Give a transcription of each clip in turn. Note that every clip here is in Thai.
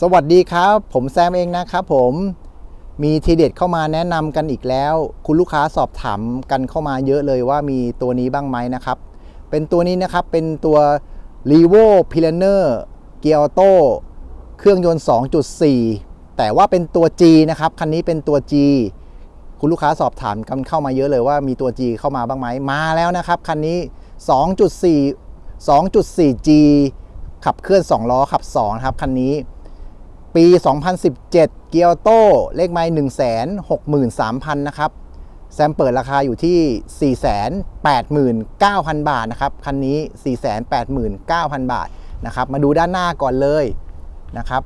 สวัสดีครับ ผมแซมเองนะครับผมมีทีเด็ดเข้ามาแนะนำกันอีกแล้ว คุณลูกค้าสอบถามกันเข้ามาเยอะเลยว่ามีตัวนี้บ้างไหมนะครับ เป็นตัวนี้นะครับเป็นตัว r e v o p i l a n e r เกียร์ออโต้เครื่องยนต์ 2.4 แต่ว่าเป็นตัว G นะครับ คันนี้เป็นตัว G คุณลูกค้าสอบถามกันเข้ามาเยอะเลยว่ามีตัว G เข้ามาบ้างไหมมาแล้วนะครับ คันนี้ 2.4 2.4G ขับเคลื่อน 2 ล้อขับ2ครับคันนี้ ปี 2017 เกียรโต้เลขไม้163,000 นะครับ แซมเปิดราคาอยู่ที่ 489,000 บาทนะครับ คันนี้ 489,000 บาทนะครับ มาดูด้านหน้าก่อนเลยนะครับ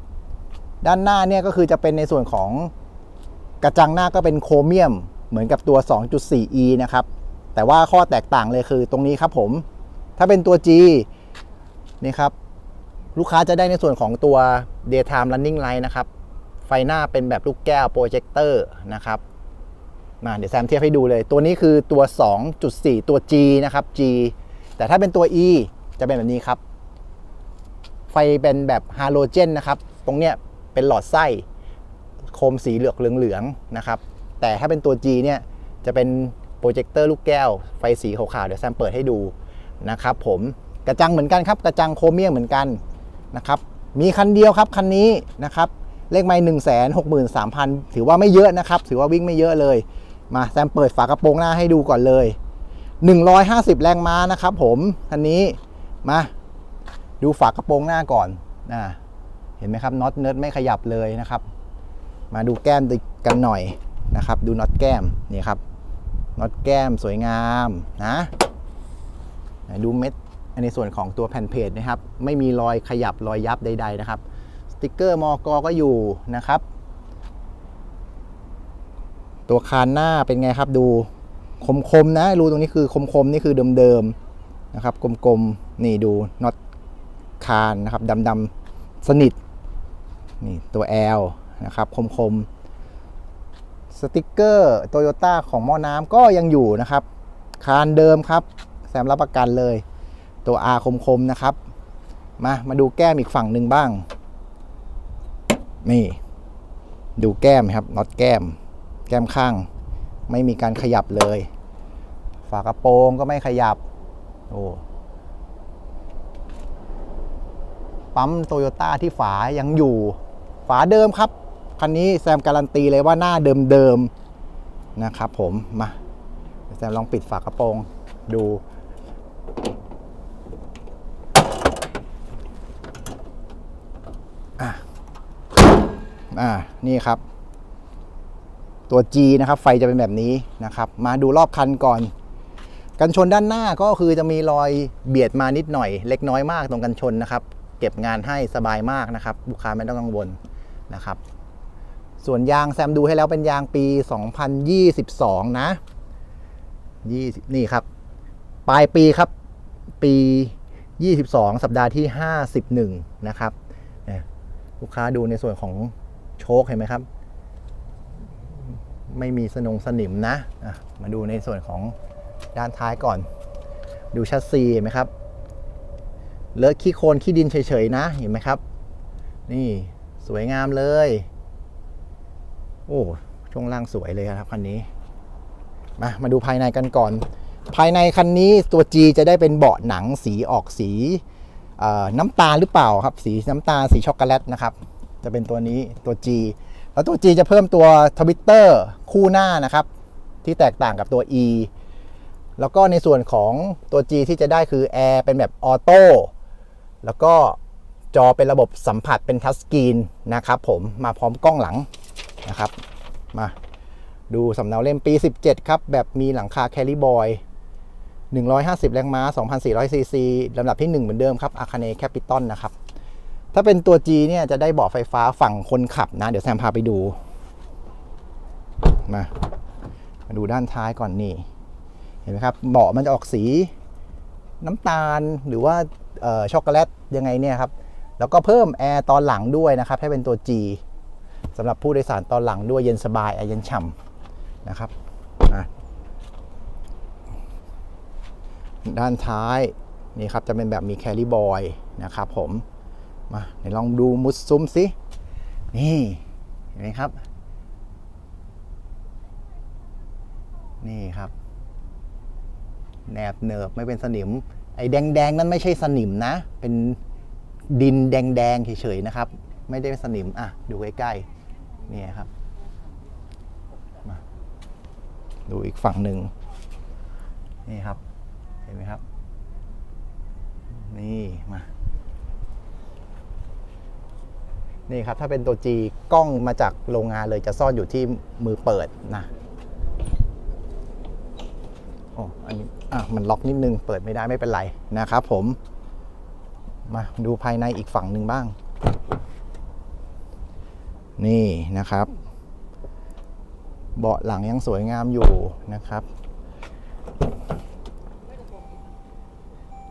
ด้านหน้าเนี่ยก็คือจะเป็นในส่วนของกระจังหน้าก็เป็นโครเมียมเหมือนกับตัว 2.4e นะครับ แต่ว่าข้อแตกต่างเลยคือตรงนี้ครับผม ถ้าเป็นตัว G นี่ครับ ลูกค้าจะได้ในส่วนของตัว daytime running light นะครับ ไฟหน้าเป็นแบบลูกแก้วโปรเจคเตอร์นะครับมาเดี๋ยวแซมเทียบให้ดูเลย ตัวนี้คือตัว 2.4 ตัว G นะครับ G แต่ถ้าเป็นตัว E จะเป็นแบบนี้ครับ ไฟเป็นแบบฮาโลเจนนะครับ ตรงเนี้ยเป็นหลอดไส้ โคมสีเหลืองเหลืองๆนะครับ แต่ถ้าเป็นตัว G เนี่ยจะเป็นโปรเจคเตอร์ลูกแก้ว ไฟสีขาวๆเดี๋ยวแซมเปิดให้ดูนะครับผมกระจังเหมือนกันครับ กระจังโครเมียมเหมือนกัน นะครับมีคันเดียวครับคันนี้นะครับเลขไม้หนึ่งแสนหกหมื่นสามพันถือว่าไม่เยอะนะครับ ถือว่าวิ่งไม่เยอะเลย มาแซมเปิดฝากระโปรงหน้าให้ดูก่อนเลย 150 แรงม้านะครับ ผมคันนี้มาดูฝากระโปรงหน้าก่อนนะเห็นไหมครับน็อตเนิร์ดไม่ขยับเลยนะครับ มาดูแก้มกันหน่อยนะครับ ดูน็อตแก้มนี่ครับน็อตแก้มสวยงามนะดูเม็ด ในส่วนของตัวแผ่นเพจนะครับ ไม่มีรอยขยับรอยยับใด ๆ นะครับ สติกเกอร์มอกก็อยู่นะครับ ตัวคานหน้าเป็นไงครับดูคมๆนะรูตรงนี้คือคมๆนี่คือเดิมๆนะครับ กลมๆนี่ดูน็อตคานนะครับดำๆสนิทนี่ตัว L นะครับคมๆสติกเกอร์โตโยต้าของหม้อน้ำก็ยังอยู่นะครับ คานเดิมครับ แซมรับประกันเลย ตัว R คมๆนะครับ มา มาดูแก้มอีกฝั่งหนึ่งบ้าง นี่ ดูแก้มครับน็อตแก้ม แก้มข้าง ไม่มีการขยับเลย ฝากระโปรงก็ไม่ขยับ โอ้ปั๊มโตโยต้าที่ฝายังอยู่ ฝาเดิมครับ คันนี้แซมการันตีเลยว่าหน้าเดิมๆนะครับผมมาแซมลองปิดฝากระโปรงดู อ่านี่ครับ ตัว G นะครับ ไฟจะเป็นแบบนี้นะครับ มาดูรอบคันก่อน กันชนด้านหน้าก็คือจะมีรอยเบียดมานิดหน่อย เล็กน้อยมากตรงกันชนนะครับ เก็บงานให้สบายมากนะครับ ลูกค้าไม่ต้องกังวลนะครับ ส่วนยางแซมดูให้แล้วเป็นยางปี 2022 นะ 20 นี่ครับ ปลายปีครับ ปี 22 สัปดาห์ที่ 51 นะครับ ลูกค้าดูในส่วนของโชคเห็นไหมครับ ไม่มีสนงสนิมนะะมาดูในส่วนของด้านท้ายก่อน ดูชัดซีเห็นไหมครับเลอะขี้โคลนขี้ดินเฉยๆนะเห็นไหมครับ นี่สวยงามเลย โอ้ช่วงล่างสวยเลยครับคันนี้ มามาดูภายในกันก่อน ภายในคันนี้ตัว G จะได้เป็นเบาะหนังสีออกสี น้ำตาลหรือเปล่าครับ สีน้ำตาลสีช็อกโกแลตนะครับ จะเป็นตัวนี้ตัว G แล้วตัว G จะเพิ่มตัวทวิตเตอร์คู่หน้านะครับ ที่แตกต่างกับตัว E แล้วก็ในส่วนของตัว G ที่จะได้คือแอร์เป็นแบบออโต้แล้วก็จอเป็นระบบสัมผัสเป็นทัชสกรีนนะครับผมมาพร้อมกล้องหลังนะครับ มาดูสำเนาเล่มปี 17 ครับ แบบมีหลังคาแคลิบอย 150 แรงม้า 2,400 ซีซีลำดับที่ 1 เหมือนเดิมครับอาคาเนแคปิตอลนะครับ ถ้าเป็นตัว G เนี่ยจะได้เบาะไฟฟ้าฝั่งคนขับนะ เดี๋ยวแซมพาไปดู มา มาดูด้านท้ายก่อนนี่ เห็นไหมครับ เบาะมันจะออกสีน้ำตาลหรือว่าช็อกโกแลตยังไงเนี่ยครับ แล้วก็เพิ่มแอร์ตอนหลังด้วยนะครับให้เป็นตัว G สำหรับผู้โดยสารตอนหลังด้วยเย็นสบายแอร์เย็นฉ่ำนะครับ ด้านท้ายนี่ครับจะเป็นแบบมีแคลริบอยนะครับผมมาเดี๋ยวลองดูมุดซุ้มสินี่เห็นไหมครับ นี่ครับ แนบเนิบไม่เป็นสนิม ไอ้แดงๆนั้นไม่ใช่สนิมนะ เป็นดินแดงๆเฉยๆนะครับ ไม่ได้เป็นสนิมอะดูใกล้ๆนี่ครับมาดูอีกฝั่งหนึ่งนี่ครับ เห็นไหมครับ นี่มานี่ครับ ถ้าเป็นตัว G กล้องมาจากโรงงานเลยจะซ่อนอยู่ที่มือเปิดนะโอ้อันนี้อะมันล็อกนิดนึง เปิดไม่ได้ไม่เป็นไรนะครับผม มาดูภายในอีกฝั่งหนึ่งบ้าง นี่นะครับ เบาะหลังยังสวยงามอยู่นะครับ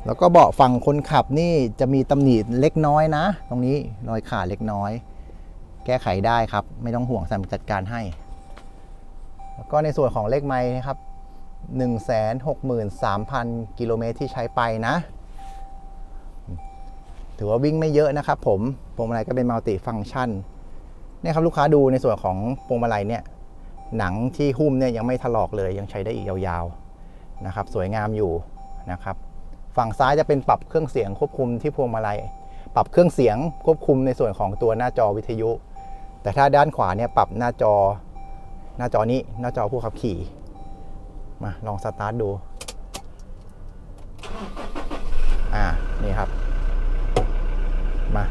แล้วก็เบาะฝั่งคนขับนี่จะมีตำหนิเล็กน้อยนะ ตรงนี้รอยขาดเล็กน้อย แก้ไขได้ครับ ไม่ต้องห่วงสัมจัดการให้ แล้วก็ในส่วนของเลขไม้นะครับ 163,000 กิโลเมตรที่ใช้ไปนะ ถือว่าวิ่งไม่เยอะนะครับผมพวงมาลัยก็เป็นมัลติฟังชันนี่ครับลูกค้าดูในส่วนของพวงมาลัยเนี่ยหนังที่หุ้มเนี่ยยังไม่ถลอกเลยยังใช้ได้อีกยาวๆนะครับ สวยงามอยู่นะครับ ฝั่งซ้ายจะเป็นปรับเครื่องเสียงควบคุมที่พวงมาลัย ปรับเครื่องเสียงควบคุมในส่วนของตัวหน้าจอวิทยุ แต่ถ้าด้านขวาเนี่ยปรับหน้าจอหน้าจอนี้หน้าจอผู้ขับขี่ มาลองสตาร์ทดู อ่า นี่ครับ มา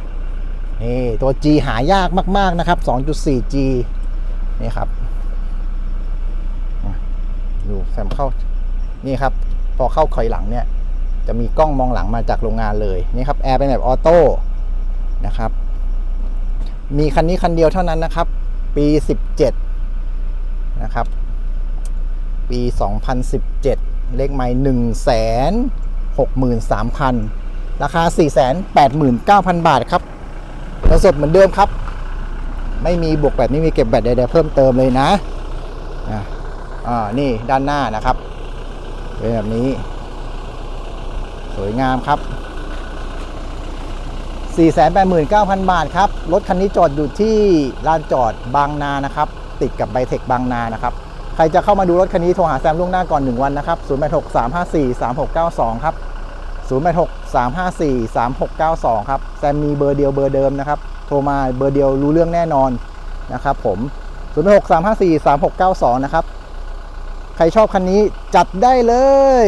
นี่ตัว G หายากมาก ๆ นะครับ 2.4G นี่ครับดูแซมเข้า นี่ครับ พอเข้าคอยหลังเนี่ย จะมีกล้องมองหลังมาจากโรงงานเลยนี่ครับแอร์เป็นแบบออโต้นะครับ มีคันนี้คันเดียวเท่านั้นนะครับ ปี 17 นะครับ ปี 2017 เลขไม่163,000 ราคา 489,000 บาทครับแล้วสดเหมือนเดิมครับ ไม่มีบวกแบตไม่มีเก็บแบตใดๆเพิ่มเติมเลยนะอะอ่านี่ด้านหน้านะครับเป็นแบบนี้ สวยงามครับ 489,000 บาทครับ รถคันนี้จอดอยู่ที่ลานจอดบางนานะครับ ติดกับไบเทคบางนานะครับ ใครจะเข้ามาดูรถคันนี้โทรหาแซมล่วงหน้าก่อน 1 วันนะครับ 0863543692 ครับ 0863543692 ครับ แซมมีเบอร์เดียวเบอร์เดิมนะครับ โทรมาเบอร์เดียวรู้เรื่องแน่นอนนะครับผม 0863543692 นะครับ ใครชอบคันนี้จัดได้เลย